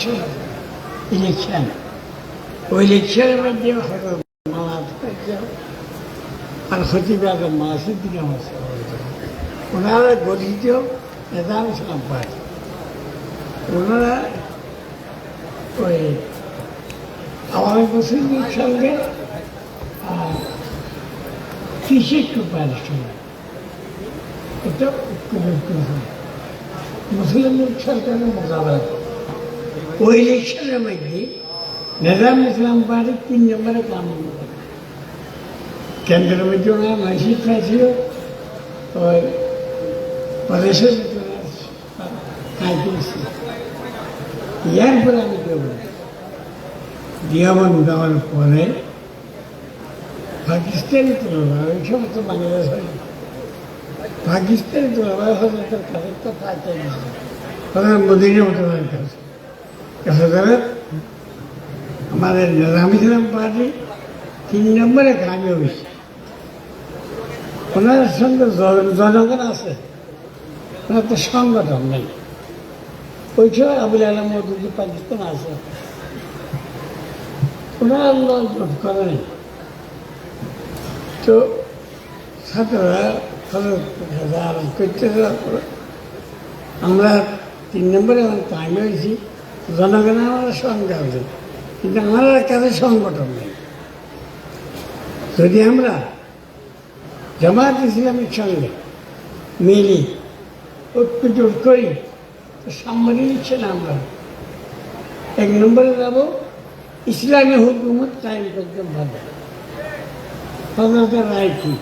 Election election ওই ইলেকশনের মধ্যে আর আজম মাসুদ্দিন আমার ওনারা গঠিত নেতাম ইসলাম পার্টি ওনারা ওই আওয়ামী মুসলিমের সঙ্গে কৃষি একটু পারিশ্রমিক এটা মুসলিমের সরকারের মোকাবেলা করে। वो इलेक्शनमध्ये निजाम इस्लाम पार्टी तीन नंबर काम केंद्रामध्ये म्हणजे होणार हो. मस्जिद राहते और प्रदेश यार पर आम्ही केवळ दियावन गावाला फोन आहे? पाकिस्तानी तुला आयुष्यात बांगलादेश पाकिस्तान तुला तर कार्यकर्ता पाहता येईल प्रधान मोदीने मतदान करतो মদিনা মতনের আমাদের নিজাম পার্টি তিন নম্বরে কামে হয়েছে ওনার সঙ্গে জন- জনগণ আছে। ওনার তো সংগঠন নেই। ওই সময় আবুল আলম পাকিস্তান আছে। ওনারা লোক করে নেই। তো ছাত্ররা করতে আমরা তিন নম্বরে আমার টাইম হয়েছি। জনগণের আমরা সঙ্গে আছে কিন্তু আমাদের কাছে সংগঠন নেই যদি আমরা জামাত ইসলামের সঙ্গে মিলি ঐক্যজোট করি তো সামনে নিচ্ছে না আমরা এক নম্বরে যাব ইসলামী হুকুমত কায়েম করতে ভালো হজরতের राय की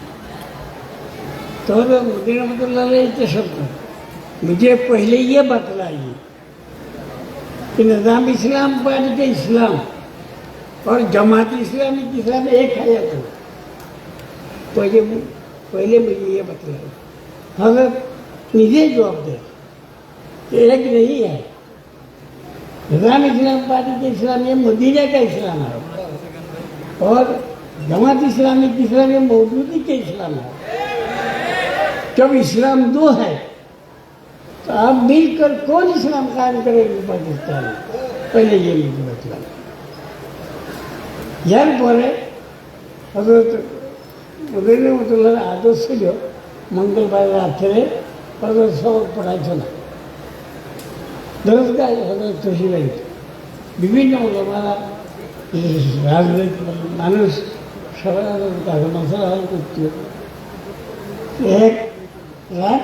तो मुझे रमतुल्लाह इतने शब्द मुझे पहले ये बतलाइए نظام اسلام پارٹی اسلام اور جماعت اسلامی اسلام ایک ہے۔ تھا تو یہ پہلے مجھے یہ بتلا۔ حضرت نجی جواب دے۔ کہ ایک نہیں ہے۔ نظام اسلام پارٹی کے اسلام یہ مدینہ کا اسلام ہے۔ اور جماعت اسلامی اسلام یہ موجودی کے اسلام ہے۔ جب اسلام دو ہے तो आप मिलकर कौन इस्लाम कायम करेंगे पाकिस्तान में पहले ये मुझे बतला यार পরে হজরত মদিনা মতুল্লার আদর্শ ছিল মঙ্গলবার রাত্রে হজরত সবক পড়াইছে না দরজগায় হজরত তহসিল বিভিন্ন ওলামারা রাজনৈতিক মানুষ সবাই তাকে মশলা হল করছিল এক রাত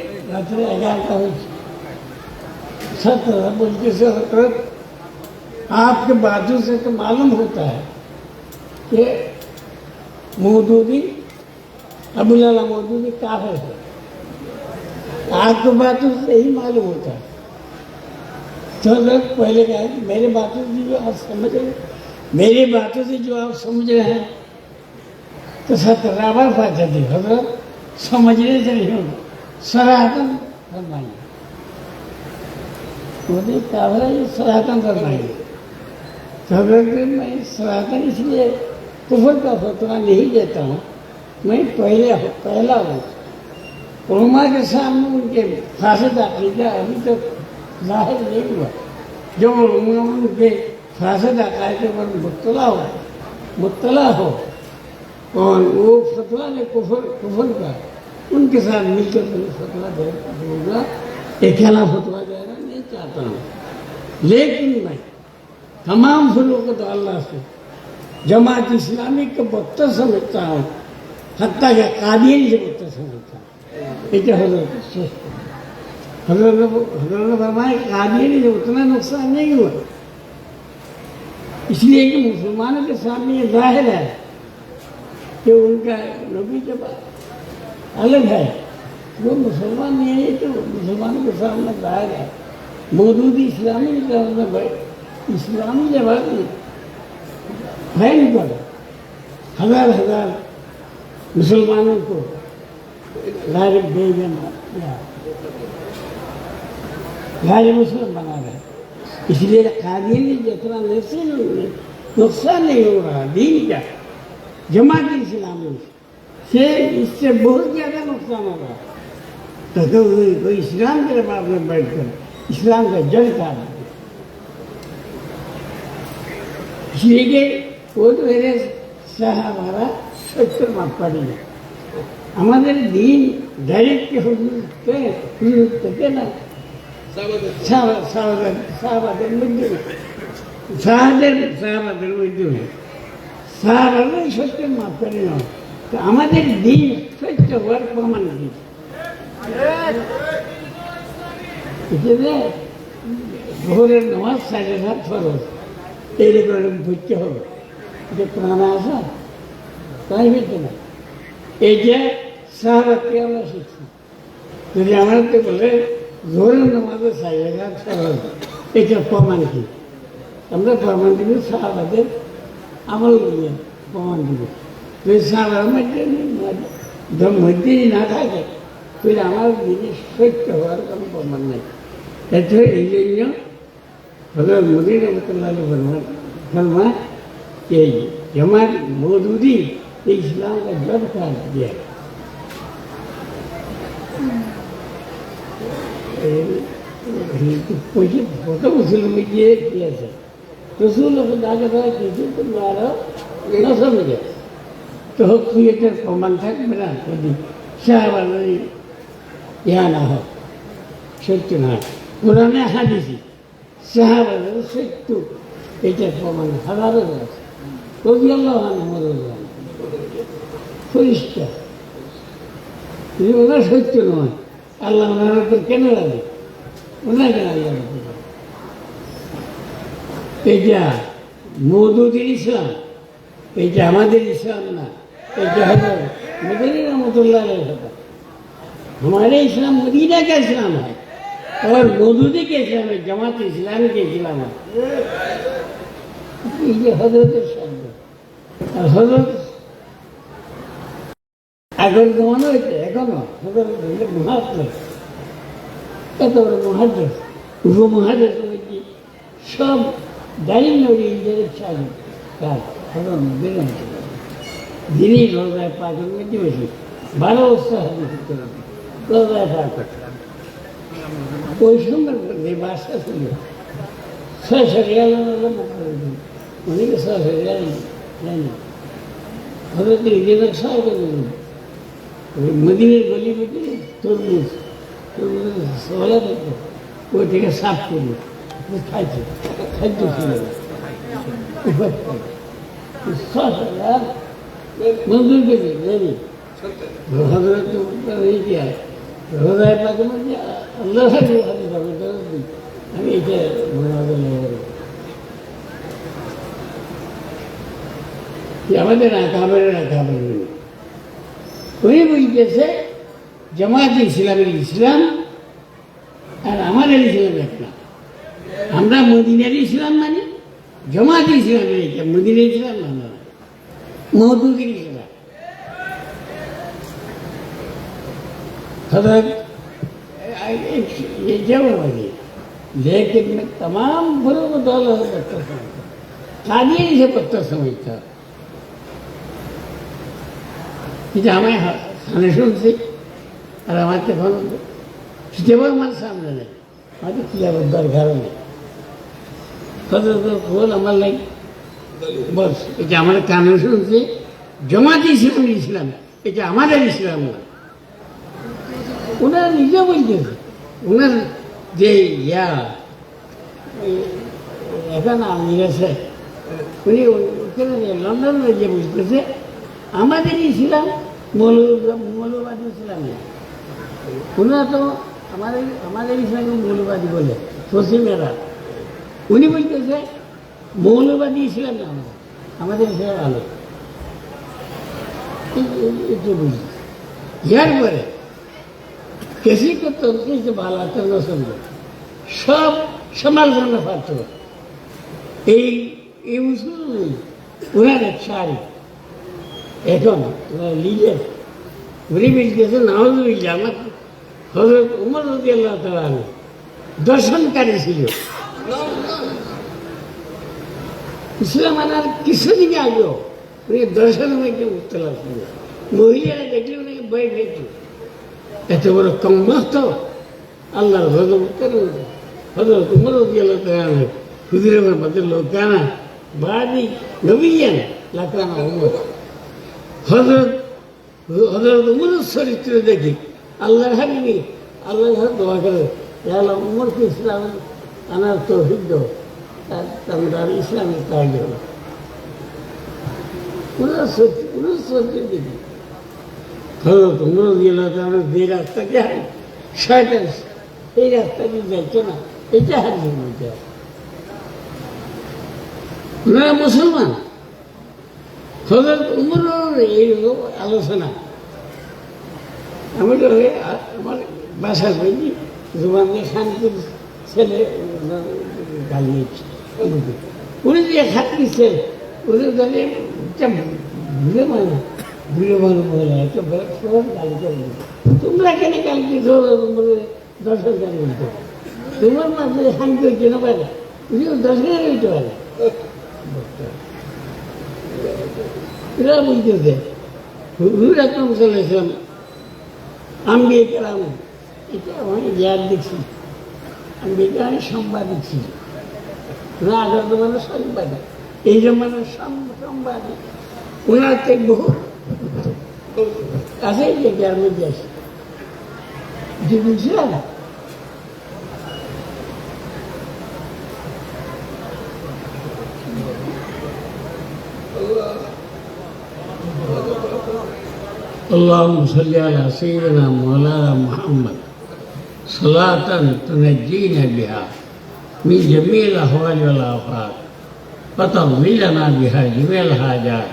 सत्रह बोलते हजरत आपके बाजू से तो मालूम होता है कि मौदूदी अबुल्ला मौदूदी काफिर है आपके बातों से यही मालूम होता है तो लोग पहले कहा कि मेरे बातों से जो आप समझ रहे मेरी बातों से जो आप समझ रहे हैं तो सतरावा फाचा थी हजरत समझने से नहीं होगा सराहतन फरमाइए मोदी काफिर है ये सराहतन फरमाइए तो سناتن فرمائیے مجھے کہا یہ سناتن فرمائی تو حضرت میں سناتن اس لیے کفر کا فتویٰ نہیں دیتا ہوں۔ میں پہلے پہلا ہوں۔ علماء کے سامنے ان کے فاسد عقیدہ ابھی تک ظاہر نہیں ہوا۔ جو علماء ان کے فاسد عقائد پر مبتلا ہوا مبتلا ہو۔ اور وہ فتویٰ نے کفر کفر کا ان کے ساتھ مل کر میں فتوا دوں گا۔ اکیلا فتوا دینا نہیں چاہتا ہوں۔ لیکن میں تمام فلوقت اللہ سے جماعت اسلامی کو بہتر سمجھتا ہوں، حتیٰ کہ قادین سے بہتر سمجھتا ہوں۔ یہ حضرت حضرت حضرت فرمائے قادین سے اتنا نقصان نہیں ہوا۔ اس لیے کہ مسلمانوں کے سامنے یہ ظاہر ہے کہ ان کا نبی جب الگ ہے۔ وہ مسلمان نہیں ہے تو مسلمانوں کے سامنے باہر ہے۔ مودودی اسلامی میں اسلامی جب آدمی ہے نہیں پڑا ہزار ہزار مسلمانوں کو ڈائریکٹ دے دینا غیر مسلم بنا رہے۔ اس لیے قادیانی جتنا نسل نقصان نہیں ہو رہا، دین کا جماعت اسلامی۔ के बाप में बैठकर इस्लाम का जड़ काट दिया इसलिए कि वो तो मेरे সাহাবারা সত্যের মাপ পারি না আমাদের দিন ডাইরেক্ট হুজুরকে হুজুর থেকে না সাহাবা- সাহাবাদের সাহাবাদের মধ্যে না সাহাদের সাহাবাদের মধ্যে না সাহাবারাই সত্যের মাপ পারি না তো আমাদের দিন সত্য হওয়ার প্রমাণ দিন ভোরের নামাজ সাড়ে সাত ফরজ, এইরকম বুঝতে হবে। যে প্রাণ আসা তাই হইতে না এই যে সাহাবাদকে আমরা শিখছি, যদি আমাদেরকে বলে জোরের নামাজে সাড়ে সাত ফরজ, এটা প্রমাণ কি? আমরা প্রমাণ দিব সাহাবাদের আমল দিয়ে প্রমাণ দিব। پھر مجھے نہیں نہ تھا پھر ہمارا سوچار کم کو من نہیں بھگوان مودی نے مطلب فرما کہ جمال مودودی اسلام کا جب کا دیا مجھے رسول خدا کے ساتھ کسی تمہارا نہ سمجھے তো ক্রিয়েটার প্রমাণ থাকবে না, যদি সে আবার ওই ইয়া না হোক, সত্য না কোরআনে হাদিসি সাহাবাদের সত্য এটার প্রমাণ আছে কবি আল্লাহ পরিষ্কার সত্য নয়, আল্লাহ ওনার উপর কেন লাগে ওনাকে আল্লাহ এটা মদুদের ইসলাম এটা আমাদের ইসলাম না এটা হলো মদিনা রহমতুল্লাহ होता हमारे इस्लाम मदीना का इस्लाम है और मौदूदी के इस्लाम है जमात इस्लाम के इस्लाम है এই যে হজরতের শব্দ আর হজরত আগের জমানো হয়েছে এখনো হজরত হইলে মহাত্মা এত বড় মহাদেশ উপমহাদেশ হয়েছে সব দাঁড়িয়ে নড়ি ইন্ডিয়ার চালু কাজ হজরত দিলেন দিনই রোজায় পাকের মধ্যে বেশি বারো বছর হাদিস করে রোজায় পাক ওই সময় যে বাসা ছিল ছয়শো রিয়াল অনেকে ছয়শো রিয়াল জানি হজরত ইজিদের সব ওই মদিনের গলি মধ্যে তরমুজ তরমুজ সহলা থাকতো ওই থেকে সাফ করি খাইছে খাদ্য ছিল ছশো রিয়াল মঞ্জুর করে জানি হজরত এই কি হয় রোজায় পাকে মধ্যে আল্লাহ হাজি হাজি যাবে আমি এটা মনে হবে আমাদের আকামের আকামের উনি বলতেছে জামাত ইসলামের ইসলাম আর আমাদের ইসলাম একটা আমরা মদিনার ইসলাম মানে জামাত ইসলামের এটা মদিনার ইসলাম মানে মধুগিরি সেবা ખબર જવું લેકિન મેં તમામ બરોબર ડોલર પત્તો સમજતા કાદી છે પત્તો સમજતા બીજા અમે સામે શું છે અરે અમારે તે ફોન જેવો મને સામે નહીં મારે ત્યાં બધા ઘરો નહીં તો બોલ અમારે નહીં বস এটা আমার কানে শুনছি জমাতে ইসলাম। ইসলাম এটা আমাদের ইসলাম না ওনারা নিজে বলতেছে ওনার যে ইয়া এখানে আমি গেছে উনি ওখানে লন্ডনে যে বুঝতেছে আমাদের ইসলাম মৌলবাদী ইসলাম। না ওনারা তো আমাদের আমাদের ইসলামকে মৌলবাদী বলে পশ্চিমেরা উনি বলতেছে মৌলবাদী ছিলেন আমরা আমাদের। ছিলেন আলো। একটু বুঝি। ইয়ার পরে কেসি করতে কিছু ভালো পছন্দ সব সমালোচনা পার্থ এই এই মুসলমান ওনার এক সারি এখন লিডার। উনি বিলকেছে নাহজুবিল্লা আমার হজরত উমর রদি আল্লাহ দর্শনকারী ছিল। ইসলাম আনার কিছুদিন আগেও উনি দর্শন হইতে মুক্তলা ছিল মহিলারা দেখলে উনাকে ভয় পেত এত বড় কম্মস্ত আল্লাহর হজরত হজরত উমর রদি আল্লাহ তালা হুজুরের মধ্যে লোকানা বাদি নবীন লাকানা উমর হজরত হজরত উমরের চরিত্র দেখি আল্লাহর হাবিবি, আল্লাহর দোয়া করে উমরকে ইসলাম আনার তৌফিক দাও। তার তার ইসলামের কাজ হলো উনার সত্যি উনার সত্যি দেখি হজরত উমর গেল তাহলে যে রাস্তা যায় শয়তান এই রাস্তা দিয়ে যাইতো না এটা হারিয়ে নিতে ওনারা মুসলমান হজরত উমরের এই আলোচনা আমি তো ওই আ- আমার বাসার বইনি জুবানকে শান্তির ছেলে গালিয়েছে উনি যে খাত দিচ্ছে উনি তাহলে ভুলে মানে ভুলে মানে মহিলা একটা সব গালি করে তোমরা কেন গালি দিচ্ছ দর্শন গালি দিত? তোমার মাঝে শান্তি হইতে না পারে উনিও দর্শন হইতে পারে। এরা বলতেছে, হুজুর আকরম সাল্লাম আমি কেরাম এটা দেখছি। না আগের জমানো সাংবাদিক এই জমানোর সাংবাদিক ওনার থেকে বহু আছে যে গ্রামের দেশ যে বুঝছিল না اللهم صل على سيدنا مولانا محمد صلاة تنجينا بها من جميع الأحوال والآفات وتضمننا بها جميع الحاجات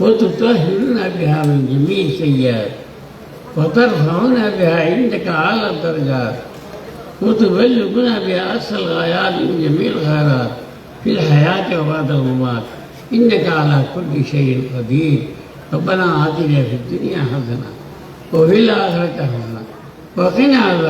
وتطهرنا بها من جميع السيئات وترفعنا بها عندك أعلى الدرجات وتبلغنا بها أقصى الغايات من جميع الخيرات في الحياة وبعد الممات إنك على كل شيء قدير ربنا آتنا في الدنيا حسنة وفي الآخرة حسنة وقنا عذاب